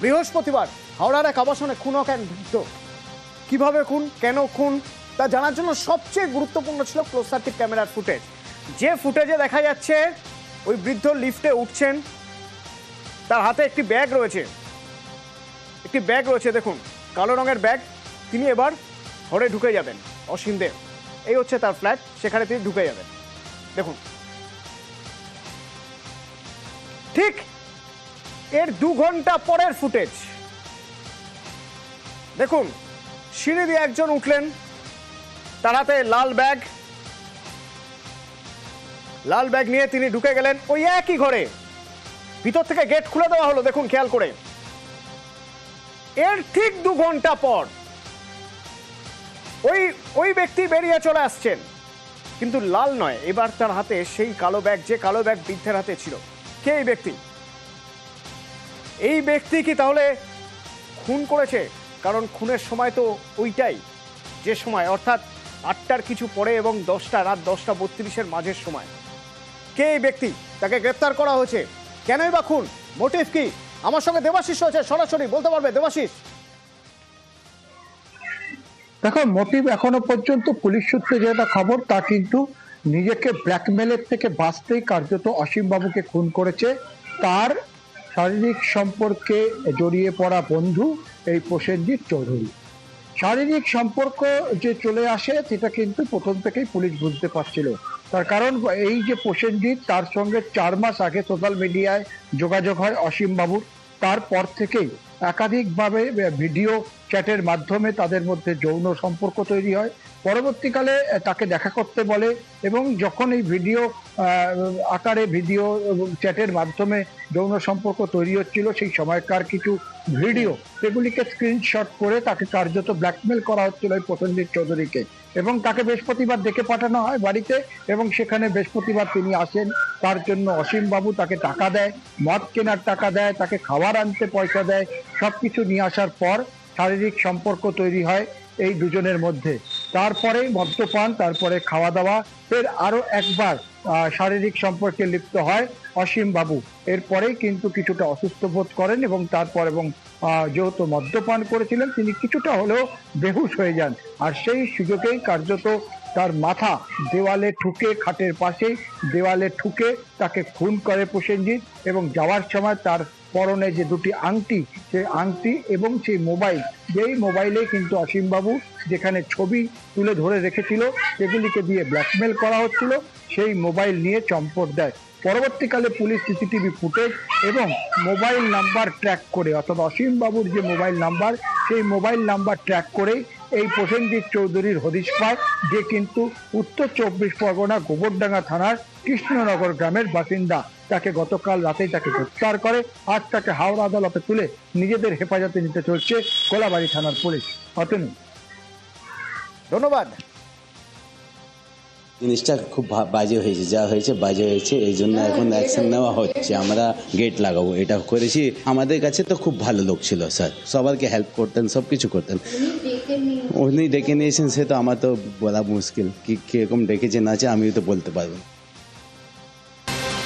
বৃহস্পতিবার হাওড়ার এক আবাসনে খুন হোক এক বৃদ্ধ কীভাবে খুন, কেন খুন, তা জানার জন্য সবচেয়ে গুরুত্বপূর্ণ ছিল ক্লোজ সার্কিট ক্যামেরার ফুটেজ যে ফুটেজে দেখা যাচ্ছে, ওই বৃদ্ধ লিফটে উঠছেন, তার হাতে একটি ব্যাগ রয়েছে। একটি ব্যাগ রয়েছে, দেখুন, কালো রঙের ব্যাগ তিনি এবার ঘরে ঢুকে যাবেন, অসীম দেব। এই হচ্ছে তার ফ্ল্যাট সেখানে তিনি ঢুকে যাবেন। দেখুন। ঠিক এর দু ঘণ্টা পরের ফুটেজ। দেখুন, সিঁড়ি দিয়ে একজন উঠলেন, তার হাতে লাল ব্যাগ। লাল ব্যাগ নিয়ে তিনি ঢুকে গেলেন ওই একই ঘরে। ভিতর থেকে গেট খুলে দেওয়া হলো, দেখুন খেয়াল করে। এর ঠিক দু ঘণ্টা পর ওই ওই ব্যক্তি বেরিয়ে চলে আসছেন। কিন্তু লাল নয়, এবার তার হাতে সেই কালো ব্যাগ, যে কালো ব্যাগ বৃদ্ধের হাতে ছিল। কে এই ব্যক্তি? এই ব্যক্তি কি তাহলে খুন করেছে? কারণ খুনের সময় তো ওইটাই, যে সময়, অর্থাৎ আটটার কিছু পরে এবং দশটা, রাত দশটা বত্রিশের মাঝের সময়। কে এই ব্যক্তি? তাকে গ্রেপ্তার করা হয়েছে। কেনই বা খুন? মোটিভ কি? আমার সঙ্গে দেবাশিস রয়েছে, সরাসরি বলতে পারবে, দেবাশিস। দেখো, মোটিভ এখনও পর্যন্ত পুলিশ সূত্রে যেটা খবর, তা কিন্তু নিজেকে ব্ল্যাকমেলের থেকে বাঁচতেই কার্যত অসীম বাবুকে খুন করেছে। তার শারীরিক সম্পর্কে জড়িয়ে পড়া বন্ধু এই প্রসেনজিৎ চৌধুরী। শারীরিক সম্পর্ক যে চলে আসে, সেটা কিন্তু প্রথম থেকেই পুলিশ বুঝতে পারছিল। তার কারণ এই যে প্রসেনজিৎ তার সঙ্গে চার মাস আগে সোশ্যাল মিডিয়ায় যোগাযোগ হয় অসীম বাবুর। তারপর থেকেই একাধিকভাবে ভিডিও চ্যাটের মাধ্যমে তাদের মধ্যে যৌন সম্পর্ক তৈরি হয়। পরবর্তীকালে তাকে দেখা করতে বলে এবং যখন এই ভিডিও আকারে ভিডিও চ্যাটের মাধ্যমে যৌন সম্পর্ক তৈরি হচ্ছিল, সেই সময়কার কিছু ভিডিও, সেগুলিকে স্ক্রিনশট করে তাকে কার্যত ব্ল্যাকমেল করা হচ্ছিল এই প্রসেনজিৎ চৌধুরীকে। এবং তাকে বৃহস্পতিবার ডেকে পাঠানো হয় বাড়িতে এবং সেখানে বৃহস্পতিবার তিনি আসেন। তার জন্য অসীমবাবু তাকে টাকা দেয়, মদ কেনার টাকা দেয়, তাকে খাবার আনতে পয়সা দেয় সব কিছু নিয়ে আসার পর শারীরিক সম্পর্ক তৈরি হয় এই দুজনের মধ্যে। তারপরে মদ্যপান তারপরে খাওয়া দাওয়া ফের আরও একবার শারীরিক সম্পর্কে লিপ্ত হয় অসীম বাবু। এরপরেই কিন্তু কিছুটা অসুস্থ বোধ করেন এবং তারপর এবং যেহেতু মদ্যপান করেছিলেন, তিনি কিছুটা হলেও বেহুশ হয়ে যান। আর সেই সুযোগেই কার্যত তার মাথা দেওয়ালে ঠুকে, খাটের পাশেই দেওয়ালে ঠুকে তাকে খুন করে প্রসেনজিৎ এবং যাওয়ার সময় তার পরনে যে দুটি আংটি, সেই আংটি এবং সেই মোবাইল, যেই মোবাইলে কিন্তু অসীমবাবু যেখানে ছবি তুলে ধরে রেখেছিল, সেগুলিকে দিয়ে ব্ল্যাকমেল করা হচ্ছিল, সেই মোবাইল নিয়ে চম্পট দেয়। পরবর্তীকালে পুলিশ সিসিটিভি ফুটেজ এবং মোবাইল নাম্বার ট্র্যাক করে, অর্থাৎ অসীম বাবুর যে মোবাইল নাম্বার, সেই মোবাইল নাম্বার ট্র্যাক করে এই প্রসেনজিৎ চৌধুরীর হদিশ পায় যে কিন্তু উত্তর চব্বিশ পরগনা গোবরডাঙ্গা থানার কৃষ্ণনগর গ্রামের বাসিন্দা। তাকে গতকাল রাতেই তাকে গ্রেপ্তার করে আজ তাকে হাওড়া আদালতে তুলে নিজেদের হেফাজতে নিতে চলছে কোলাবাড়ি থানার পুলিশ। অতনু। ধন্যবাদ। জিনিসটা খুব ভা- বাজে হয়েছে যা হয়েছে বাজে হয়েছে এই জন্য এখন অ্যাকশন নেওয়া হচ্ছে। আমরা গেট লাগাবো এটা করেছি। আমাদের কাছে তো খুব ভালো লোক ছিল স্যার সবারকে হেল্প করতেন সব কিছু করতেন। উনি ডেকে নিয়েছেন, সে তো আমার তো বলা মুশকিল কি কীরকম ডেকেছে না আছে, আমিও তো বলতে পারব।